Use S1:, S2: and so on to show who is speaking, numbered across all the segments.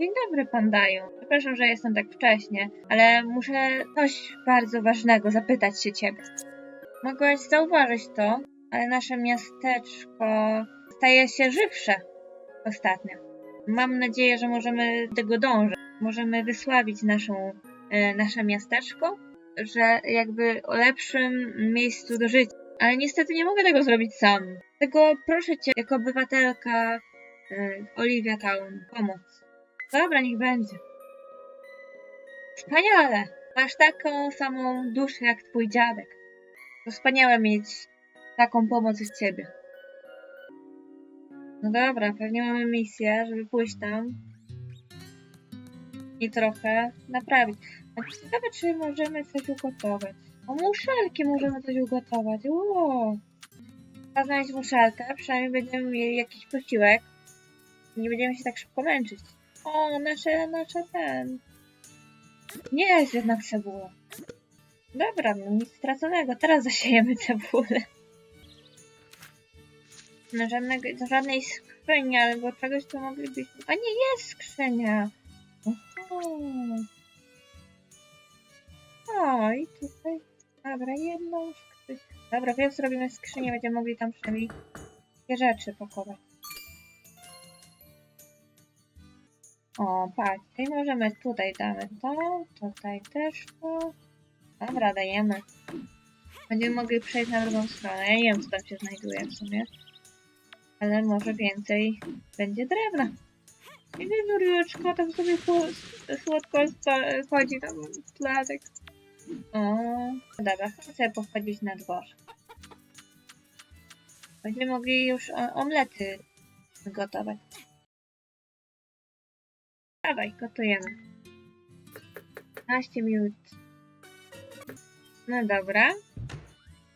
S1: Dzień dobry, pan Daju. Przepraszam, że jestem tak wcześnie, ale muszę coś bardzo ważnego zapytać się ciebie. Mogłaś zauważyć to, ale nasze miasteczko staje się żywsze ostatnio. Mam nadzieję, że możemy do tego dążyć. Możemy wysławić naszą, e, nasze miasteczko, że jakby o lepszym miejscu do życia. Ale niestety nie mogę tego zrobić sam. Tylko proszę cię, jako obywatelka e, Olivia Town, pomóc. Dobra, niech będzie. Wspaniale! Masz taką samą duszę jak twój dziadek. To wspaniałe mieć taką pomoc od ciebie. No dobra, pewnie mamy misję, żeby pójść tam i trochę naprawić. A ciekawe, czy możemy coś ugotować. O, muszelki możemy coś ugotować. Ło! Trzeba znaleźć muszelkę, przynajmniej będziemy mieli jakiś posiłek. Nie będziemy się tak szybko męczyć. O, nasze, nasze ten. Nie jest jednak cebula. Dobra, no nic straconego. Teraz zasiejemy cebulę. No żadnego, do żadnej skrzyni albo czegoś, co moglibyśmy... A nie, jest skrzynia! Oho. O, i tutaj... Dobra, jedną skrzynię. Dobra, więc zrobimy skrzynię, będziemy mogli tam przynajmniej takie rzeczy pakować. O, patrz, i możemy tutaj damy to, tutaj też to. Dobra, dajemy. Będziemy mogli przejść na drugą stronę. Ja nie wiem, co tam się znajduje w sumie. Ale może więcej będzie drewna. I wiewióreczka tam sobie sło- słodko chodzi tam w. O, dobra, chcę pochodzić na dworze. Będziemy mogli już omlety gotować. Dawaj, gotujemy. 15 minut. No dobra.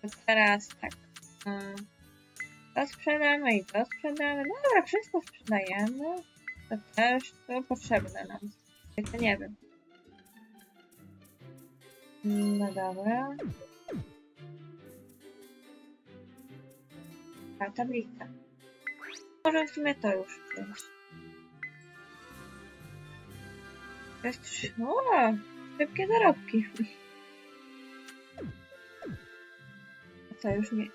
S1: To teraz tak. mm, To sprzedamy i to sprzedamy. No dobra, wszystko sprzedajemy. To też to potrzebne nam. To nie wiem. No dobra. Ta tablica. Może w sumie to już wziąć. To jest trzy. O, szybkie zarobki. A co, już nie...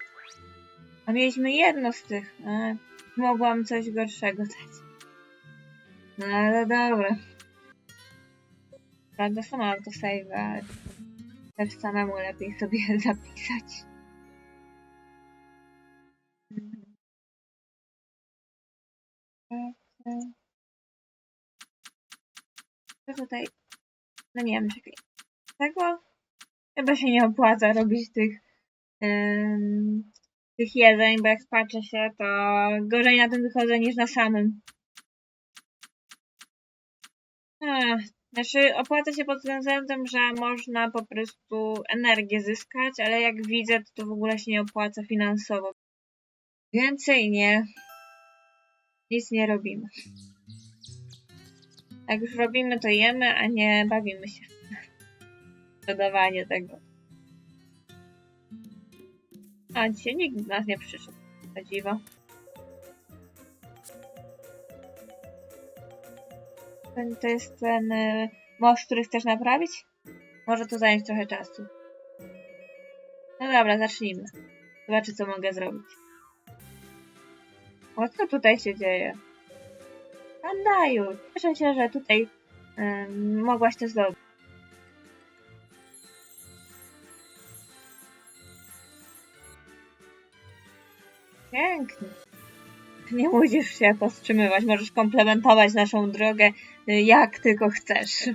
S1: A mieliśmy jedno z tych. A, mogłam coś gorszego dać. No ale dobra. Prawda, sama autosave, ale też samemu lepiej sobie zapisać. Mhm. Co tutaj? No nie wiem, czekaj. Tego chyba się nie opłaca robić tych tych jedzeń, bo jak patrzę się, to gorzej na tym wychodzę niż na samym. Ech, znaczy, opłaca się pod względem, że można po prostu energię zyskać, ale jak widzę, to, to w ogóle się nie opłaca finansowo. Więcej nie. Nic nie robimy. Jak już robimy, to jemy, a nie bawimy się. Dodawanie tego. A dzisiaj nikt z nas nie przyszedł. To dziwo. Ten, to jest ten y, most, który chcesz naprawić? Może to zająć trochę czasu. No dobra, zacznijmy. Zobaczę, co mogę zrobić. O, co tutaj się dzieje? Pandaju, cieszę się, że tutaj mogłaś to zrobić. Pięknie. Nie musisz się powstrzymywać, możesz komplementować naszą drogę y, jak tylko chcesz.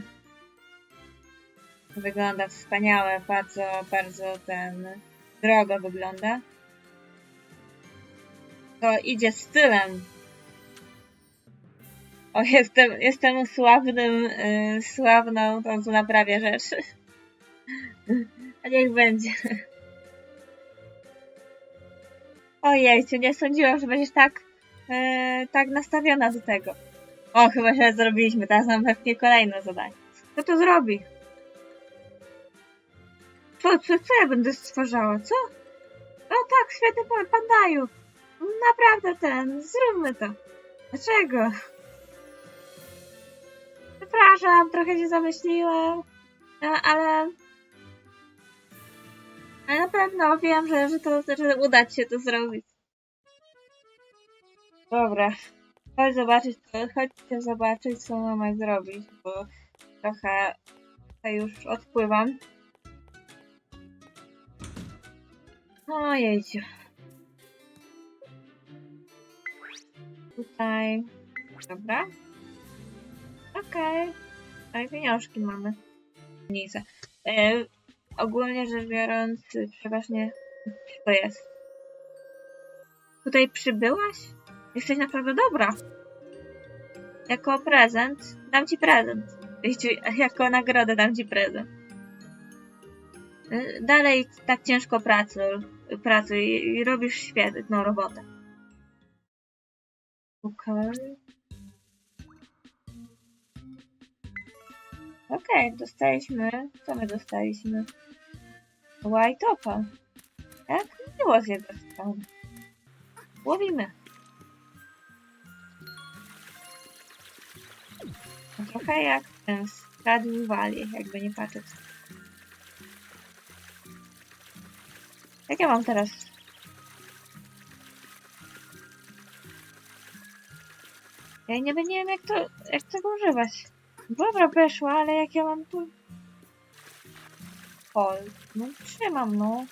S1: Wygląda wspaniałe, bardzo, bardzo ten drogo wygląda. To idzie stylem. O, jestem, jestem sławnym, y, sławną, tą co naprawia rzeczy. A niech będzie. Ojejcie, nie sądziłam, że będziesz tak, e, tak nastawiona do tego. O, chyba źle zrobiliśmy, teraz nam pewnie kolejne zadanie. Kto to zrobi? Co, co, co ja będę stwarzała, co? O tak, świetny pomysł, pan Daju. Naprawdę ten, zróbmy to. Dlaczego? Przepraszam, trochę się zamyśliłem. No, ale... Ale na pewno wiem, że, że to że uda się to zrobić. Dobra. Chodź zobaczyć, chodźcie zobaczyć, co mamy zrobić, bo trochę tutaj już odpływam. Ojejciu. Tutaj. Dobra. Okej. Okay. pieniążki mamy. Nic. E, ogólnie rzecz biorąc, przeważnie to jest? Tutaj przybyłaś? Jesteś naprawdę dobra. Jako prezent dam ci prezent. Jako nagrodę dam ci prezent. Y, Dalej tak ciężko pracuj, pracuj i robisz świetną robotę. Okej. Okej, dostaliśmy. Co my dostaliśmy? White Opa. Jak miło z jego strony. Łowimy. Trochę jak ten skradł wali, jakby nie patrzeć. Jak ja mam teraz? Ja nie wiem jak to, jak tego używać. Dobra, weszła, ale jak ja mam tu... Ol, no trzymam, no.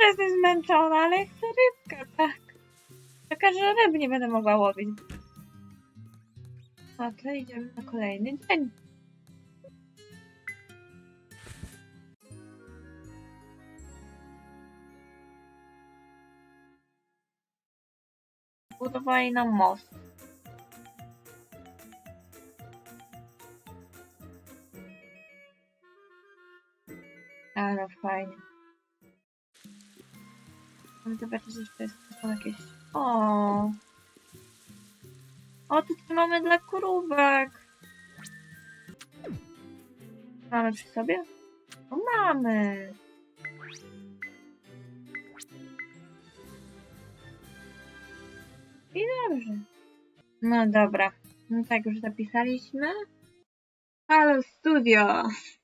S1: Że jestem zmęczona, ale chcę rybkę, tak. Taka, że ryb nie będę mogła łowić. A to idziemy na kolejny dzień. Budowali nam most. Ale fajnie. Mam zobaczyć, jeszcze jest tu są jakieś... O. O, mamy dla kurówek. Mamy przy sobie? O, mamy. I dobrze. No dobra. No tak, już zapisaliśmy. Halo Studio.